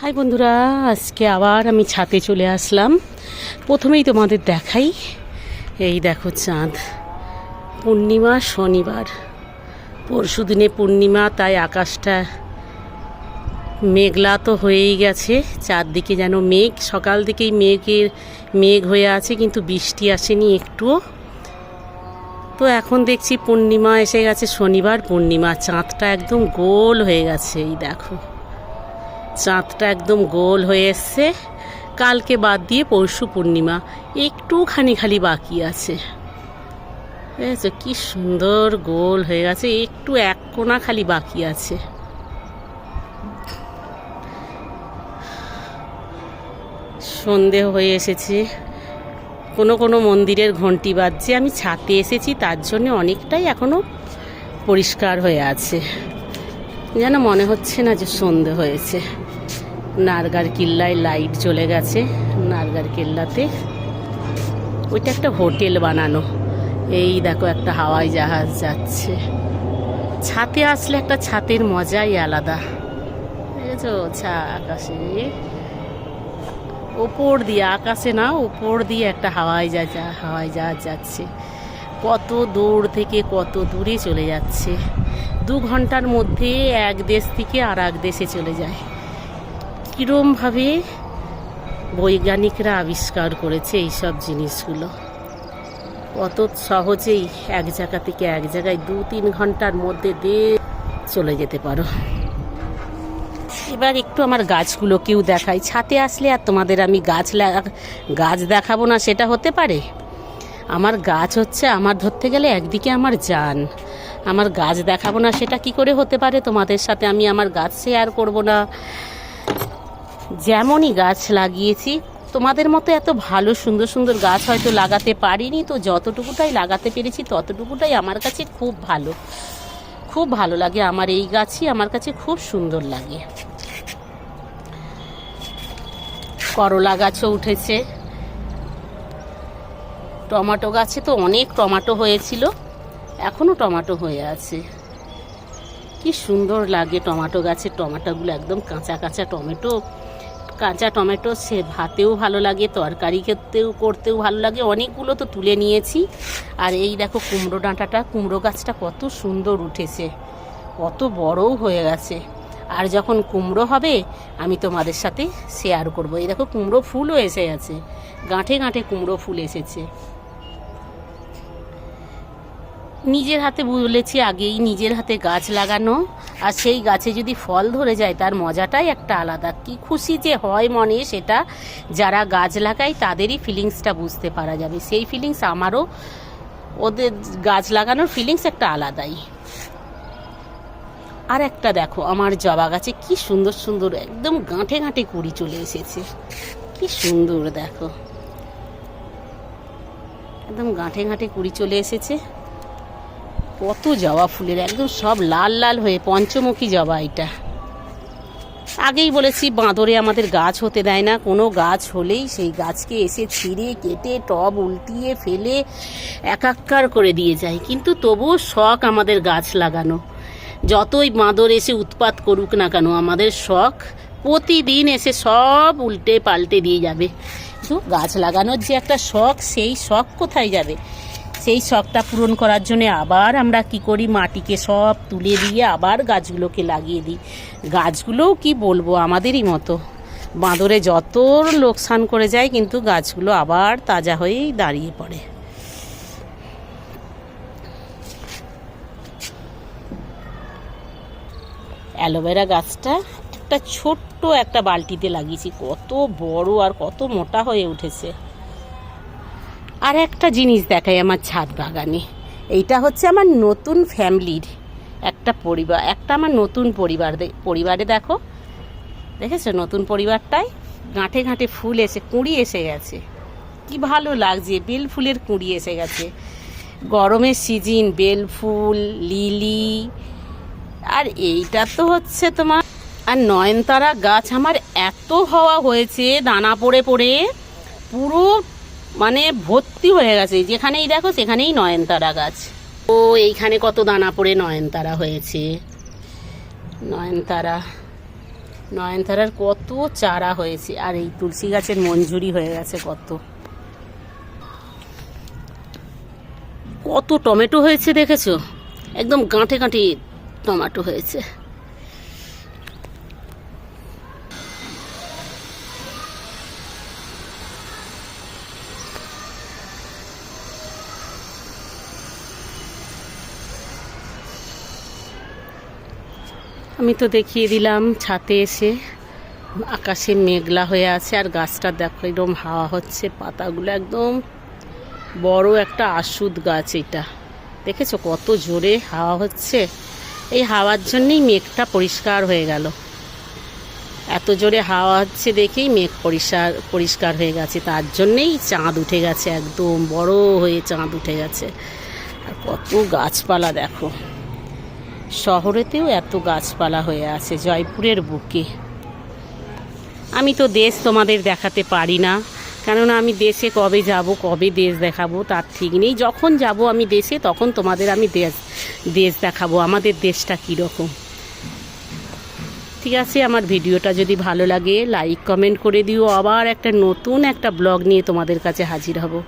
High বন্ধুরা, আজকে আবার আমি ছাতে চলে আসলাম। প্রথমেই তোমাদের দেখাই, এই দেখো চাঁদ। পূর্ণিমা শনিবার। পরশু দিনে পূর্ণিমা, তাই আকাশটা মেঘলা তো হয়েই গেছে। চারদিকে যেন মেঘ, সকাল দিকেই মেঘের, মেঘ হয়ে আছে, কিন্তু বৃষ্টি আসেনি একটুও। তো এখন দেখছি পূর্ণিমা এসে গেছে, শনিবার পূর্ণিমা। চাঁদটা একদম গোল হয়ে গেছে, এই দেখো। চাঁদটা একদম গোল হয়ে এসছে। কালকে বাদ দিয়ে পরশু পূর্ণিমা। একটুখানি খালি বাকি আছে। বুঝেছ? কি সুন্দর গোল হয়ে গেছে। একটু এক কোনা খালি বাকি আছে। সন্ধে হয়ে এসেছে। কোনো কোনো মন্দিরের ঘন্টি বাজছে। আমি ছাতে এসেছি, তার জন্য অনেকটাই এখনও পরিষ্কার হয়ে আছে। যেন মনে হচ্ছে না যে সন্ধে হয়েছে। নারগার কিল্লায় লাইট চলে গেছে। নারগার কিল্লাতে ওইটা একটা হোটেল বানানো। এই দেখো একটা হাওয়াই জাহাজ যাচ্ছে। ছাতে আসলে একটা ছাতের মজাই আলাদা। ছা আকাশে। ওপর দিয়ে, আকাশে না, ওপর দিয়ে একটা হাওয়াই যা হাওয়াই জাহাজ যাচ্ছে। কত দূর থেকে কত দূরে চলে যাচ্ছে। দু ঘণ্টার মধ্যে এক দেশ থেকে আর এক দেশে চলে যায়। কীরমভাবে বৈজ্ঞানিকরা আবিষ্কার করেছে এইসব জিনিসগুলো? অত সহজেই এক জায়গা থেকে এক জায়গায় দু তিন ঘণ্টার মধ্যে দিয়ে চলে যেতে পারো। এবার একটু আমার গাছগুলোকেও দেখাই। ছাতে আসলে আর তোমাদের আমি গাছ গাছ দেখাবো না, সেটা হতে পারে? আমার গাছ হচ্ছে, আমার ধরতে গেলে একদিকে আমার জান আমার গাছ দেখাবো না, সেটা কি করে হতে পারে? তোমাদের সাথে আমি আমার গাছ শেয়ার করব না। যেমনই গাছ লাগিয়েছি, তোমাদের মতো এত ভালো, সুন্দর সুন্দর গাছ হয়তো লাগাতে পারিনি, তো যতটুকুটাই লাগাতে পেরেছি ততটুকুটাই আমার কাছে খুব ভালো। খুব ভালো লাগে আমার এই গাছই, আমার কাছে খুব সুন্দর লাগে। করলা গাছও উঠেছে। টমাটো গাছে তো অনেক টমাটো হয়েছিল এখনও টমাটো হয়ে আছে। কি সুন্দর লাগে টমাটো গাছের টমাটোগুলো, একদম কাঁচা কাঁচা টমেটো। কাঁচা টমেটো সে ভাতেও ভালো লাগে, তরকারি খেতেও, করতেও ভালো লাগে। অনেকগুলো তো তুলে নিয়েছি। আর এই দেখো কুমড়ো ডাঁটাটা, কুমড়ো গাছটা কত সুন্দর উঠেছে। কত বড়ও হয়ে গেছে। আর যখন কুমড়ো হবে, আমি তোমাদের সাথে শেয়ার করব। এই দেখো কুমড়ো ফুলও এসে গেছে। গাঁঠে গাঁঠে কুমড়ো ফুল এসেছে। নিজের হাতে বলেছি আগেই নিজের হাতে গাছ লাগানো। আর সেই গাছে যদি ফল ধরে যায়, তার মজাটাই একটা আলাদা। কি খুশি যে হয় মনে সেটা, যারা গাছ লাগায় তাদেরই ফিলিংসটা বুঝতে পারা যাবে। সেই ফিলিংস আমারও, ওদের গাছ লাগানোর ফিলিংস একটা আলাদাই। আর একটা দেখো, আমার জবা গাছে কি সুন্দর সুন্দর, একদম গাঁঠে গাঁঠে কুড়ি চলে এসেছে। কি সুন্দর দেখো। একদম গাঁঠে গাঁঠে কুড়ি চলে এসেছে। কত জবা ফুলের, একদম সব লাল লাল হয়ে, পঞ্চমুখী জবা এটা। আগেই বলেছি, বাঁদরে আমাদের গাছ হতে দেয় না। কোনো গাছ হলেই সেই গাছকে এসে ছিঁড়ে, কেটে, টব উল্টিয়ে ফেলে, একাকার করে দিয়ে যায়। কিন্তু তবুও শখ আমাদের গাছ লাগানো। যতই বাঁদর এসে উৎপাত করুক না কেন, আমাদের শখ প্রতিদিন এসে সব উল্টে পাল্টে দিয়ে যাবে। কিন্তু গাছ লাগানোর যে একটা শখ, সেই শখ কোথায় যাবে? সেই শখটা পূরণ করার জন্য আবার আমরা কি করি? মাটিকে সব তুলে দিয়ে আবার গাছগুলোকে লাগিয়ে দিই। গাছগুলোও কি বলব? আমাদেরই মতো। বাঁদরে যত লোকসান করে যায়, কিন্তু গাছগুলো আবার তাজা হয়েই দাঁড়িয়ে পড়ে। অ্যালোভেরা গাছটা একটা ছোট্ট একটা বালতিতে লাগিয়েছি। কত বড় আর কত মোটা হয়ে উঠেছে। আর একটা জিনিস দেখাই আমার ছাদ বাগানে। এইটা হচ্ছে আমার নতুন ফ্যামিলির একটা পরিবার, একটা আমার নতুন পরিবার। পরিবারে দেখো, দেখেছ নতুন পরিবারটায়? গাঁঠে গাঁঠে ফুল এসে, কুঁড়ি এসে গেছে। কি ভালো লাগছে, বেল ফুলের কুঁড়ি এসে গেছে। গরমের সিজন, বেল ফুল, লিলি। আর এইটা তো হচ্ছে তোমার, আর নয়নতারা গাছ আমার এত হওয়া হয়েছে, দানা পড়ে পড়ে, পুরো মানে ভর্তি হয়ে গেছে। যেখানেই দেখো, সেখানেই নয়নতারা গাছ। ও, এইখানে কত দানা পড়ে নয়নতারা হয়েছে। নয়নতারা, নয়নতারার কত চারা হয়েছে। আর এই তুলসী গাছের মঞ্জুরি হয়ে গেছে কত। কত টমেটো হয়েছে দেখেছ? একদম গাঁটে গাঁটে টমেটো হয়েছে। আমি তো দেখিয়ে দিলাম ছাতে এসে আকাশে মেঘলা হয়ে আছে আর গাছটা দেখো এরকম হাওয়া হচ্ছে, পাতাগুলো একদম বড় একটা আশুদ গাছ এটা। দেখেছ কত জোরে হাওয়া হচ্ছে? এই হাওয়ার জন্যেই মেঘটা পরিষ্কার হয়ে গেল। এত জোরে হাওয়া হচ্ছে দেখেই মেঘ পরিষ্কার পরিষ্কার হয়ে গেছে। তার জন্যেই চাঁদ উঠে গেছে, একদম বড় হয়ে চাঁদ উঠে গেছে। আর কত গাছপালা দেখো। শহরেতেও এত গাছপালা হয়ে আছে জয়পুরের বুকে। আমি তো দেশ তোমাদের দেখাতে পারি না, কেননা আমি দেশে কবে যাব, কবে দেশ দেখাবো তার ঠিক নেই। যখন যাব আমি দেশে, তখন তোমাদের আমি দেশ দেশ দেখাবো, আমাদের দেশটা কীরকম। ঠিক আছে, আমার ভিডিওটা যদি ভালো লাগে, লাইক, কমেন্ট করে দিও। আবার একটা নতুন একটা ব্লগ নিয়ে তোমাদের কাছে হাজির হব।